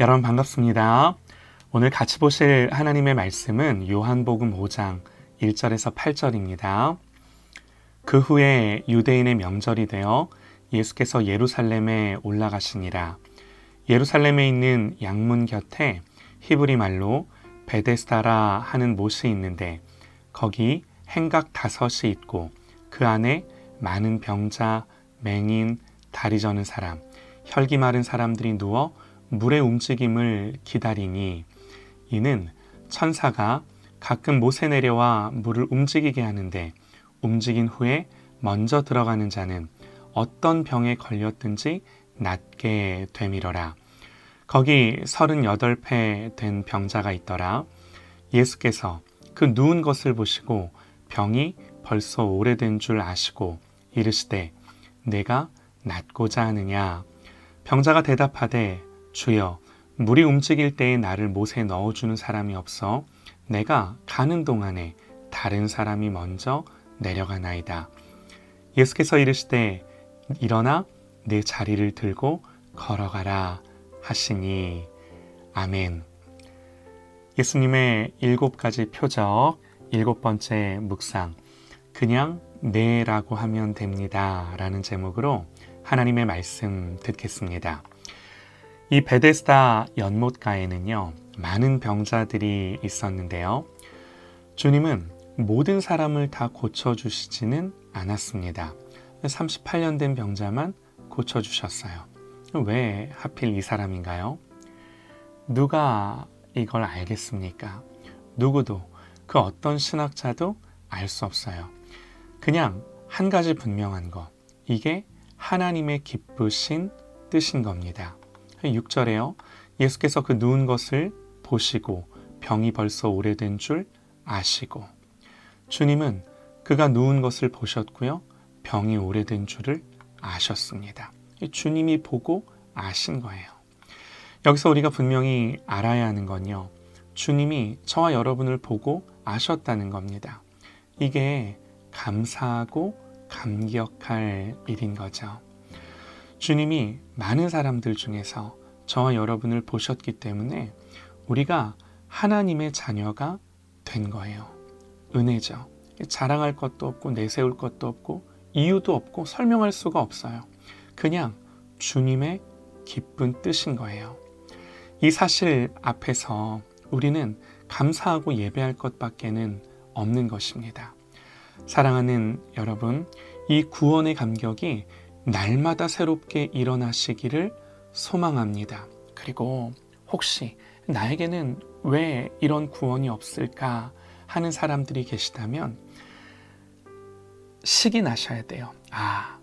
여러분 반갑습니다. 오늘 같이 보실 하나님의 말씀은 요한복음 5장 1절에서 8절입니다. 그 후에 유대인의 명절이 되어 예수께서 예루살렘에 올라가시니라. 예루살렘에 있는 양문 곁에 히브리 말로 베데스다라 하는 못이 있는데 거기 행각 다섯이 있고 그 안에 많은 병자, 맹인, 다리 저는 사람, 혈기 마른 사람들이 누워 물의 움직임을 기다리니 이는 천사가 가끔 못에 내려와 물을 움직이게 하는데 움직인 후에 먼저 들어가는 자는 어떤 병에 걸렸든지 낫게 되밀어라. 거기 서른여덟 배된 병자가 있더라. 예수께서 그 누운 것을 보시고 병이 벌써 오래된 줄 아시고 이르시되 내가 낫고자 하느냐. 병자가 대답하되 주여 물이 움직일 때에 나를 못에 넣어주는 사람이 없어 내가 가는 동안에 다른 사람이 먼저 내려가나이다. 예수께서 이르시되 일어나 내 자리를 들고 걸어가라 하시니 아멘. 예수님의 일곱 가지 표적, 일곱 번째 묵상, 그냥 네라고 하면 됩니다. 라는 제목으로 하나님의 말씀 듣겠습니다. 이 베데스다 연못가에는요, 많은 병자들이 있었는데요. 주님은 모든 사람을 다 고쳐주시지는 않았습니다. 38년 된 병자만 고쳐주셨어요. 왜 하필 이 사람인가요? 누가 이걸 알겠습니까? 누구도 그 어떤 신학자도 알 수 없어요. 그냥 한 가지 분명한 것. 이게 하나님의 기쁘신 뜻인 겁니다. 6절에요. 예수께서 그 누운 것을 보시고 병이 벌써 오래된 줄 아시고 주님은 그가 누운 것을 보셨고요. 병이 오래된 줄을 아셨습니다. 주님이 보고 아신 거예요. 여기서 우리가 분명히 알아야 하는 건요. 주님이 저와 여러분을 보고 아셨다는 겁니다. 이게 감사하고 감격할 일인 거죠. 주님이 많은 사람들 중에서 저와 여러분을 보셨기 때문에 우리가 하나님의 자녀가 된 거예요. 은혜죠. 자랑할 것도 없고 내세울 것도 없고 이유도 없고 설명할 수가 없어요. 그냥 주님의 기쁜 뜻인 거예요. 이 사실 앞에서 우리는 감사하고 예배할 것밖에는 없는 것입니다. 사랑하는 여러분, 이 구원의 감격이 날마다 새롭게 일어나시기를 소망합니다. 그리고 혹시 나에게는 왜 이런 구원이 없을까 하는 사람들이 계시다면 식이 나셔야 돼요. 아,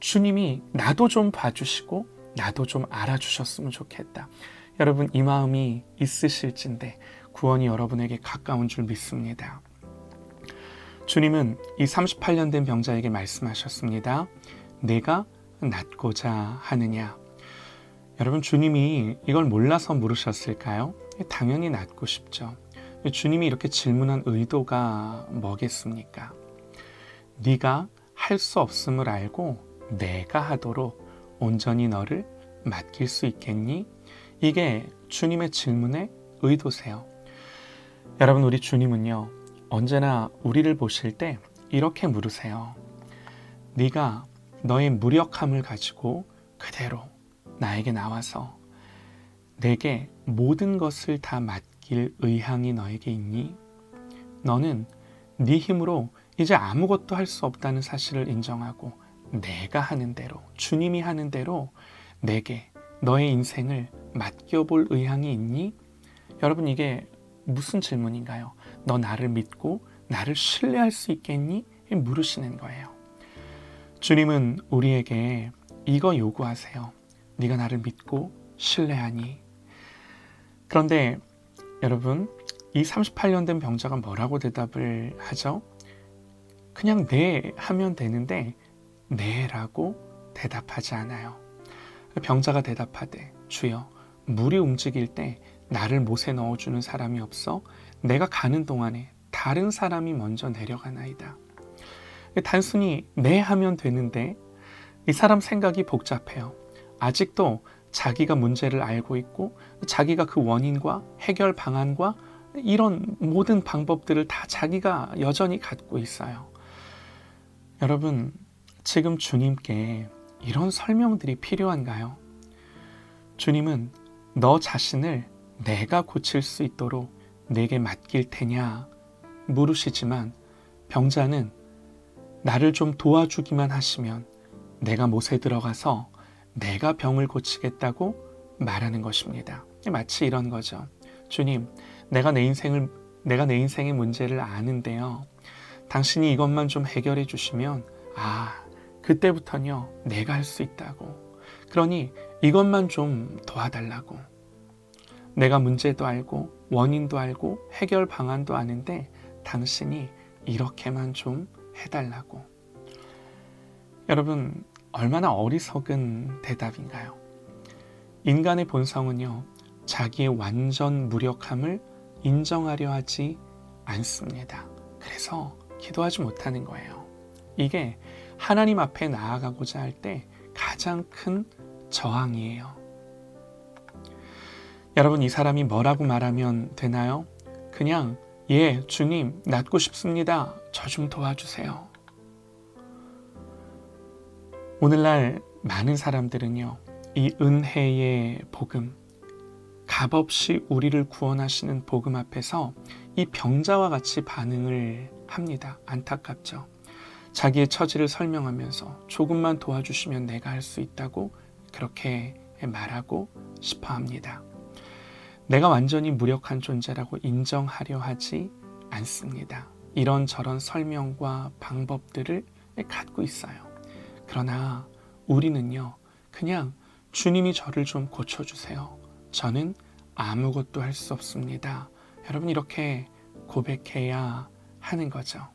주님이 나도 좀 봐주시고 나도 좀 알아주셨으면 좋겠다. 여러분 이 마음이 있으실진데 구원이 여러분에게 가까운 줄 믿습니다. 주님은 이 38년 된 병자에게 말씀하셨습니다. 내가 낫고자 하느냐? 여러분 주님이 이걸 몰라서 물으셨을까요? 당연히 낫고 싶죠. 주님이 이렇게 질문한 의도가 뭐겠습니까? 네가 할 수 없음을 알고 내가 하도록 온전히 너를 맡길 수 있겠니? 이게 주님의 질문의 의도세요. 여러분 우리 주님은요. 언제나 우리를 보실 때 이렇게 물으세요. 네가 너의 무력함을 가지고 그대로 나에게 나와서 내게 모든 것을 다 맡길 의향이 너에게 있니? 너는 네 힘으로 이제 아무것도 할 수 없다는 사실을 인정하고 내가 하는 대로 주님이 하는 대로 내게 너의 인생을 맡겨볼 의향이 있니? 여러분 이게 무슨 질문인가요? 너 나를 믿고 나를 신뢰할 수 있겠니? 물으시는 거예요. 주님은 우리에게 이거 요구하세요. 네가 나를 믿고 신뢰하니. 그런데 여러분, 이 38년 된 병자가 뭐라고 대답을 하죠? 그냥 네 하면 되는데 네라고 대답하지 않아요. 병자가 대답하되 주여 물이 움직일 때 나를 못에 넣어주는 사람이 없어 내가 가는 동안에 다른 사람이 먼저 내려가나이다. 단순히 네 하면 되는데 이 사람 생각이 복잡해요. 아직도 자기가 문제를 알고 있고 자기가 그 원인과 해결 방안과 이런 모든 방법들을 다 자기가 여전히 갖고 있어요. 여러분, 지금 주님께 이런 설명들이 필요한가요? 주님은 너 자신을 내가 고칠 수 있도록 내게 맡길 테냐 물으시지만 병자는 나를 좀 도와주기만 하시면 내가 못에 들어가서 내가 병을 고치겠다고 말하는 것입니다. 마치 이런 거죠. 주님, 내가 내 인생을 내가 내 인생의 문제를 아는데요. 당신이 이것만 좀 해결해 주시면 아, 그때부터는요. 내가 할 수 있다고. 그러니 이것만 좀 도와달라고. 내가 문제도 알고 원인도 알고 해결 방안도 아는데 당신이 이렇게만 좀 해달라고. 여러분, 얼마나 어리석은 대답인가요? 인간의 본성은요, 자기의 완전 무력함을 인정하려 하지 않습니다. 그래서 기도하지 못하는 거예요. 이게 하나님 앞에 나아가고자 할 때 가장 큰 저항이에요. 여러분, 이 사람이 뭐라고 말하면 되나요? 그냥, 예, 주님, 낫고 싶습니다. 저 좀 도와주세요. 오늘날 많은 사람들은요, 이 은혜의 복음, 값없이 우리를 구원하시는 복음 앞에서 이 병자와 같이 반응을 합니다. 안타깝죠. 자기의 처지를 설명하면서 조금만 도와주시면 내가 할 수 있다고 그렇게 말하고 싶어 합니다. 내가 완전히 무력한 존재라고 인정하려 하지 않습니다. 이런저런 설명과 방법들을 갖고 있어요. 그러나 우리는요, 그냥 주님이 저를 좀 고쳐주세요. 저는 아무것도 할 수 없습니다. 여러분, 이렇게 고백해야 하는 거죠.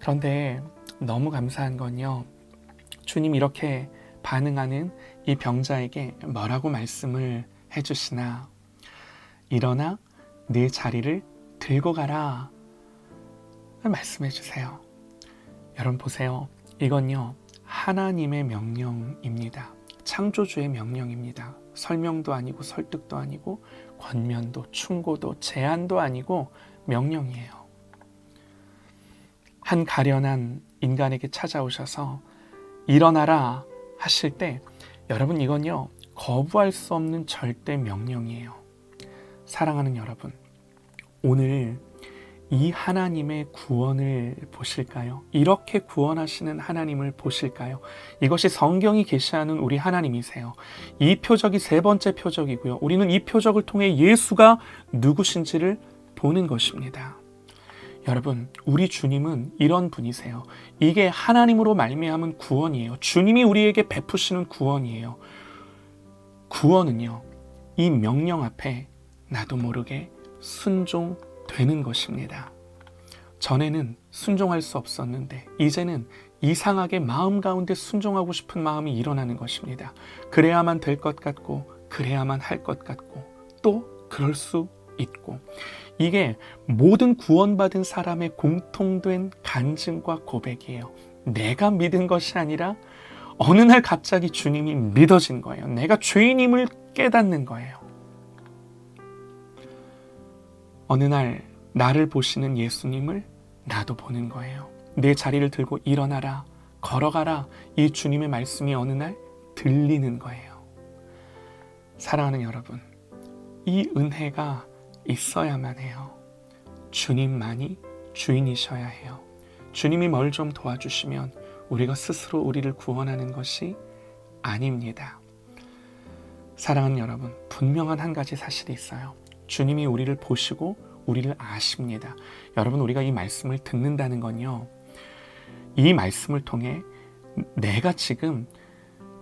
그런데 너무 감사한 건요, 주님 이렇게 반응하는 이 병자에게 뭐라고 말씀을 해주시나, 일어나 네 자리를 들고 가라. 말씀해 주세요. 여러분 보세요. 이건요, 하나님의 명령입니다. 창조주의 명령입니다. 설명도 아니고 설득도 아니고 권면도 충고도 제안도 아니고 명령이에요. 한 가련한 인간에게 찾아오셔서 일어나라 하실 때 여러분 이건요 거부할 수 없는 절대 명령이에요. 사랑하는 여러분, 오늘 이 하나님의 구원을 보실까요? 이렇게 구원하시는 하나님을 보실까요? 이것이 성경이 계시하는 우리 하나님이세요. 이 표적이 세 번째 표적이고요. 우리는 이 표적을 통해 예수가 누구신지를 보는 것입니다. 여러분, 우리 주님은 이런 분이세요. 이게 하나님으로 말미암은 구원이에요. 주님이 우리에게 베푸시는 구원이에요. 구원은요. 이 명령 앞에 나도 모르게 순종 되는 것입니다. 전에는 순종할 수 없었는데 이제는 이상하게 마음 가운데 순종하고 싶은 마음이 일어나는 것입니다. 그래야만 될 것 같고 그래야만 할 것 같고 또 그럴 수 있고 이게 모든 구원받은 사람의 공통된 간증과 고백이에요. 내가 믿은 것이 아니라 어느 날 갑자기 주님이 믿어진 거예요. 내가 죄인임을 깨닫는 거예요. 어느 날 나를 보시는 예수님을 나도 보는 거예요. 내 자리를 들고 일어나라, 걸어가라. 이 주님의 말씀이 어느 날 들리는 거예요. 사랑하는 여러분, 이 은혜가 있어야만 해요. 주님만이 주인이셔야 해요. 주님이 뭘 좀 도와주시면 우리가 스스로 우리를 구원하는 것이 아닙니다. 사랑하는 여러분, 분명한 한 가지 사실이 있어요. 주님이 우리를 보시고 우리를 아십니다. 여러분, 우리가 이 말씀을 듣는다는 건요. 이 말씀을 통해 내가 지금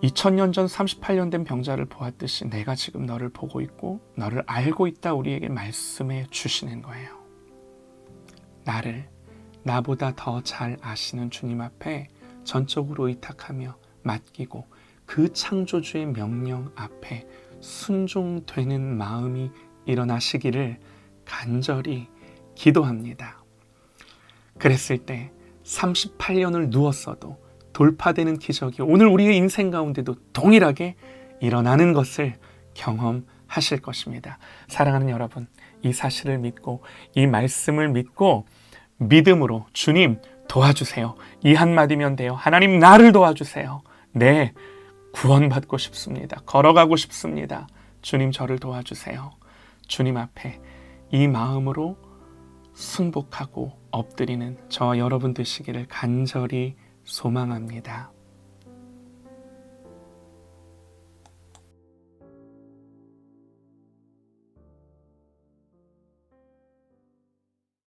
2000년 전 38년 된 병자를 보았듯이 내가 지금 너를 보고 있고 너를 알고 있다 우리에게 말씀해 주시는 거예요. 나를 나보다 더 잘 아시는 주님 앞에 전적으로 의탁하며 맡기고 그 창조주의 명령 앞에 순종되는 마음이 일어나시기를 간절히 기도합니다. 그랬을 때 38년을 누웠어도 돌파되는 기적이 오늘 우리의 인생 가운데도 동일하게 일어나는 것을 경험하실 것입니다. 사랑하는 여러분, 이 사실을 믿고 이 말씀을 믿고 믿음으로 주님 도와주세요. 이 한마디면 돼요. 하나님 나를 도와주세요. 네, 구원받고 싶습니다. 걸어가고 싶습니다. 주님 저를 도와주세요. 주님 앞에 이 마음으로 순복하고 엎드리는 저와 여러분 되시기를 간절히 소망합니다.